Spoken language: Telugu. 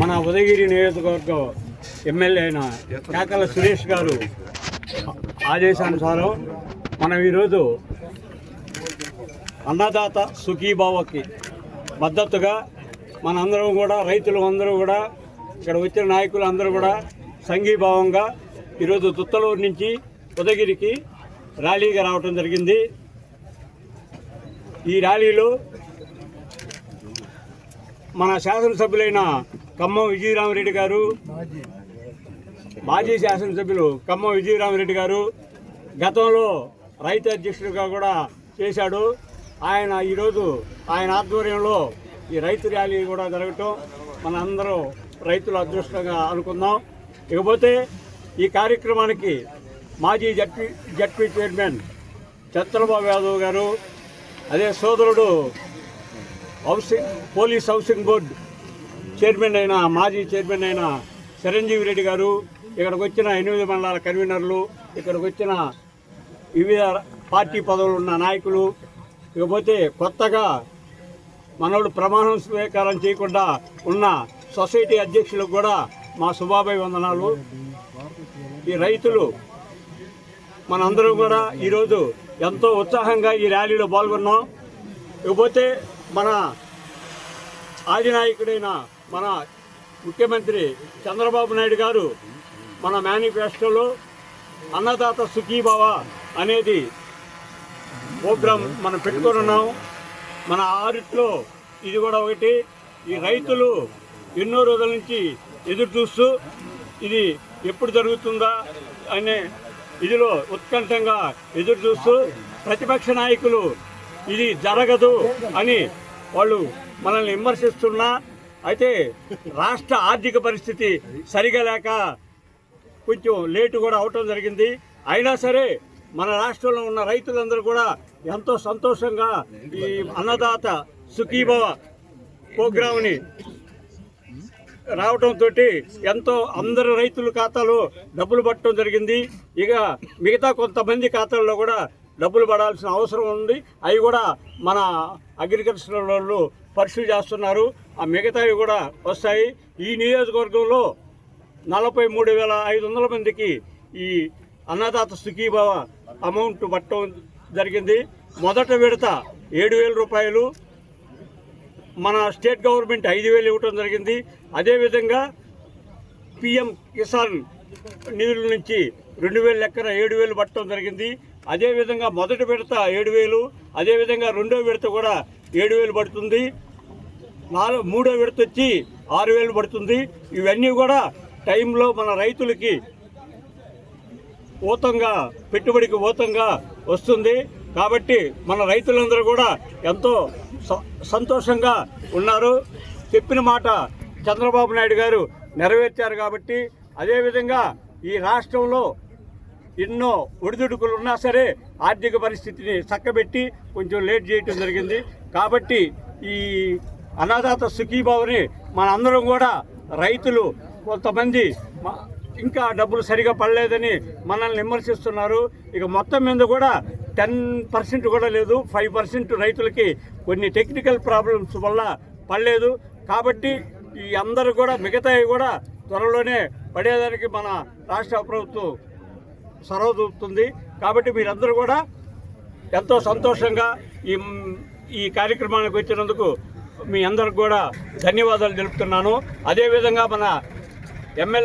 మన ఉదయగిరి నియోజకవర్గం ఎమ్మెల్యే అయిన కేకల సురేష్ గారు ఆదేశానుసారం మనం ఈరోజు అన్నదాత సుఖీభావకి మద్దతుగా మనందరం కూడా రైతులు అందరూ కూడా ఇక్కడ వచ్చిన నాయకులు అందరూ కూడా సంఘీభావంగా ఈరోజు తుత్తలూరు నుంచి ఉదయగిరికి ర్యాలీగా రావటం జరిగింది. ఈ ర్యాలీలో మన శాసనసభ్యులైన ఖమ్మం విజయరామరెడ్డి గారు మాజీ శాసనసభ్యులు ఖమ్మం విజయరామరెడ్డి గారు గతంలో రైతు అధ్యక్షుడిగా కూడా చేశాడు. ఆయన ఈరోజు ఆయన ఆధ్వర్యంలో ఈ రైతు ర్యాలీ కూడా జరగటం మన అందరూ రైతుల అదృష్టంగా అనుకుందాం. ఇకపోతే ఈ కార్యక్రమానికి మాజీ ZP ZP chairman Chandrababu Yadav గారు అదే సోదరుడు housing police housing board chairman అయిన మాజీ చైర్మన్ అయిన చిరంజీవి రెడ్డి గారు ఇక్కడికి వచ్చిన ఎనిమిది మండలాల కన్వీనర్లు ఇక్కడికి వచ్చిన వివిధ పార్టీ పదవులు ఉన్న నాయకులు ఇకపోతే కొత్తగా మనోడు ప్రమాణం స్వీకారం చేయకుండా ఉన్న సొసైటీ అధ్యక్షులకు కూడా మా శుభాభయ వందనాలు. ఈ రైతులు మనందరం కూడా ఈరోజు ఎంతో ఉత్సాహంగా ఈ ర్యాలీలో పాల్గొన్నాం. ఇకపోతే మన ఆదినాయకుడైన మన ముఖ్యమంత్రి చంద్రబాబు నాయుడు గారు మన మేనిఫెస్టోలో అన్నదాత సుఖీభవ అనేది ప్రోగ్రాం మనం పెట్టుకున్నాం ఉన్నాం. మన ఆరిట్లో ఇది కూడా ఒకటి. ఈ రైతులు ఎన్నో రోజుల నుంచి ఎదురు చూస్తూ ఇది ఎప్పుడు జరుగుతుందా అనే ఇదిలో ఉత్కంఠంగా ఎదురు చూస్తూ ప్రతిపక్ష నాయకులు ఇది జరగదు అని వాళ్ళు మనల్ని విమర్శిస్తున్నా అయితే రాష్ట్ర ఆర్థిక పరిస్థితి సరిగా లేక కొంచెం లేటు కూడా అవటం జరిగింది. అయినా సరే మన రాష్ట్రంలో ఉన్న రైతులందరూ కూడా ఎంతో సంతోషంగా ఈ అన్నదాత సుఖీభవ ప్రోగ్రామ్ని రావడంతో ఎంతో అందరు రైతుల ఖాతాలో డబ్బులు పట్టడం జరిగింది. ఇక మిగతా కొంతమంది ఖాతాల్లో కూడా డబ్బులు పడాల్సిన అవసరం ఉంది. అవి కూడా మన అగ్రికల్చర్ వాళ్ళు పరిశీలి చేస్తున్నారు. ఆ మిగతావి కూడా వస్తాయి. ఈ నియోజకవర్గంలో నలభై మూడు వేల ఐదు వందల మందికి ఈ అన్నదాత సుఖీభావ అమౌంట్ పట్టడం జరిగింది. మొదట విడత ఏడు వేల రూపాయలు మన స్టేట్ గవర్నమెంట్ ఐదు వేలు ఇవ్వటం జరిగింది. అదేవిధంగా పిఎం కిసాన్ నిధుల నుంచి రెండు వేల లెక్కన ఏడు వేలు పట్టడం జరిగింది. అదేవిధంగా మొదటి విడత ఏడు వేలు అదేవిధంగా రెండో విడత కూడా ఏడు వేలు పడుతుంది. నాలుగు మూడో విడత వచ్చి ఆరు వేలు పడుతుంది. ఇవన్నీ కూడా టైంలో మన రైతులకి ఊతంగా పెట్టుబడికి ఊతంగా వస్తుంది. కాబట్టి మన రైతులందరూ కూడా ఎంతో స- సంతోషంగా ఉన్నారు. చెప్పిన మాట చంద్రబాబు నాయుడు గారు నెరవేర్చారు కాబట్టి అదేవిధంగా ఈ రాష్ట్రంలో ఎన్నో ఒడిదుడుకులు ఉన్నా సరే ఆర్థిక పరిస్థితిని చక్కబెట్టి కొంచెం లేట్ చేయటం జరిగింది. కాబట్టి ఈ అన్నదాత సుఖీభావని మనందరం కూడా రైతులు కొంతమంది ఇంకా డబ్బులు సరిగా పడలేదని మనల్ని విమర్శిస్తున్నారు. ఇక మొత్తం మీద కూడా టెన్ పర్సెంట్ కూడా లేదు. ఫైవ్ పర్సెంట్ రైతులకి కొన్ని టెక్నికల్ ప్రాబ్లమ్స్ వల్ల పడలేదు. కాబట్టి ఈ అందరూ కూడా మిగతావి కూడా త్వరలోనే పడేదానికి మన రాష్ట్ర ప్రభుత్వం చొరవ చూపుతుంది కాబట్టి మీరందరూ కూడా ఎంతో సంతోషంగా ఈ ఈ కార్యక్రమానికి వచ్చినందుకు మీ అందరికి కూడా ధన్యవాదాలు తెలుపుతున్నాను. అదేవిధంగా మన ఎమ్మెల్యే